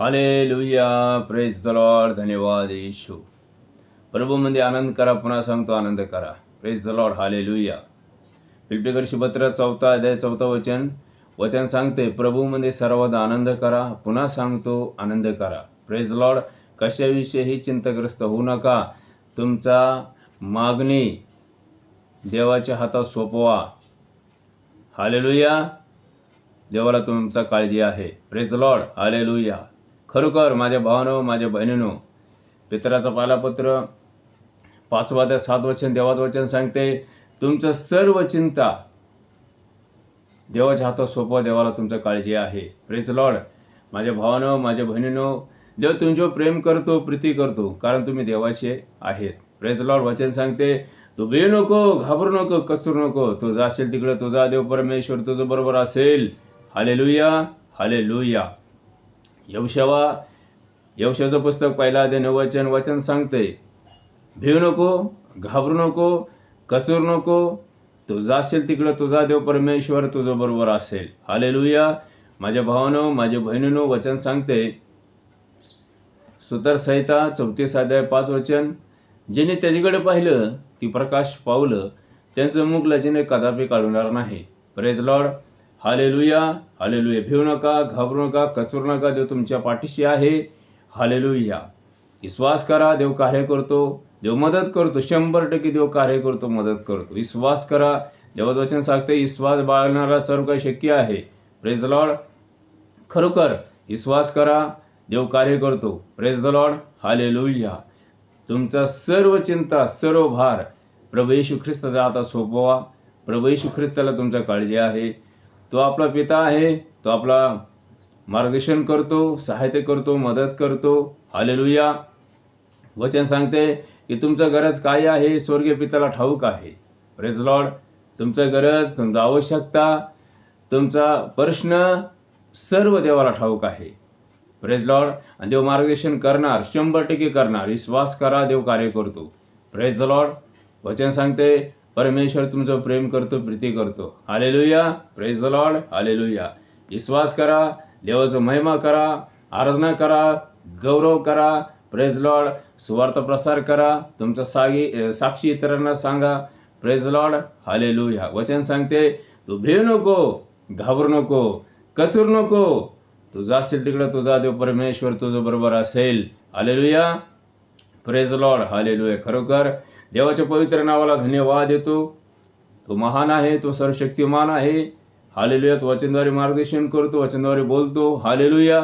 हाले लुया press the Lord धन्यवाद येशू प्रभूमध्ये आनंद करा पुन्हा सांगतो आनंद करा प्रेस द लॉर्ड हाले लुया फिल्पेकरशी पत्र चौथा अध्याय चौथा वचन वचन सांगते प्रभूमध्ये सर्वात आनंद करा पुन्हा सांगतो आनंद करा प्रेस द लॉर्ड कशाविषयीही चिंताग्रस्त होऊ नका तुमचा मागणी देवाच्या हातात सोपवा हालेलुया देवाला तुमचा काळजी आहे प्रेस द लॉर्ड हालेलुया खरोखर माझ्या भावानो माझ्या बहिणीनो पितराचा पालापत्र पाचवा ते सात वचन देवाचं वचन सांगते तुमचं सर्व चिंता देवाच्या हातात सोपवा देवाला तुमचं काळजी आहे. प्रेस लॉर्ड माझ्या भावानं माझ्या बहिणीनो देव तुमच्यावर प्रेम करतो प्रीती करतो कारण तुम्ही देवाचे आहेत. प्रेस लॉर्ड वचन सांगते तू बे नको घाबरू नको कचरू नको. तू जाशील तिकडे तुझा देव परमेश्वर तुझं बरोबर असेल. हाले लुया हाले लुया यवशवा यवशाचं पुस्तक पहिला ते नऊ वचन वचन सांगते भिऊ नको घाबरू नको कसूर नको. तू जाशील तिकडं तुझा देव परमेश्वर तुझं बरोबर असेल. हालेलुया माझ्या भावानं माझ्या बहिणीनो वचन सांगते सुतर संहिता चौतीस अध्याय पाच वचन. ज्याने त्याच्याकडे पाहिलं ती प्रकाश पावलं. त्यांचं मुख लजीने कदापि काढणार नाही. Praise lord hallelujah hallelujah. भिवू नका घाबरू नका कचरू नका देव तुमच्या पाठीशी आहे. हालेलुया. विश्वास करा देव कार्य करतो. देव मदत करतो. शंभर टक्के देव कार्य करतो मदत करतो. विश्वास करा. देवाचं वचन सांगते विश्वास बाळगणारा सर्व काही शक्य आहे. प्रेज लॉर्ड खरोखर विश्वास करा देव कार्य करतो. Praise the lord hallelujah. तुमचा सर्व चिंता सर्व भार प्रभू येशू ख्रिस्त आता सोपवा. प्रभू येशू ख्रिस्ताला तुमचा काळजी आहे. तो आपला पिता आहे तो आपला मार्गदर्शन करतो सहाय्य करतो मदत करतो. हालेलुया. वचन सांगते की तुमचं गरज काय आहे? स्वर्गीय पिताला ठाऊक आहे. प्रेज लॉर्ड तुमचं गरज तुमचा आवश्यकता तुमचा प्रश्न सर्व देवाला ठाऊक आहे. प्रेज लॉर्ड आणि देव मार्गदर्शन करणार शंभर टक्के करणार. विश्वास करा देव कार्य करतो. प्रेज द लॉर्ड वचन सांगते परमेश्वर तुमचं प्रेम करतो प्रीती करतो. Hallelujah praise the lord hallelujah विश्वास करा देवाचं महिमा करा आराधना करा गौरव करा. प्रेज लॉर्ड सुवार्थ प्रसार करा. तुमचा सागी साक्षी इतरांना सांगा प्रेज लॉर्ड हालेलुया वचन सांगते तू भेव नको घाबरू नको कचरू नको. तू असेल तिकडं तुझा देव परमेश्वर तुझं बरोबर असेल. हालेलुया प्रेज लॉर्ड हालेलुया खरोखर देवाच्या पवित्र नावाला धन्यवाद देतो. तो महान आहे तो सर्वशक्तिमान आहे. हालेलुया तो वचनद्वारे मार्गदर्शन करतो वचनद्वारे बोलतो. हालेलुया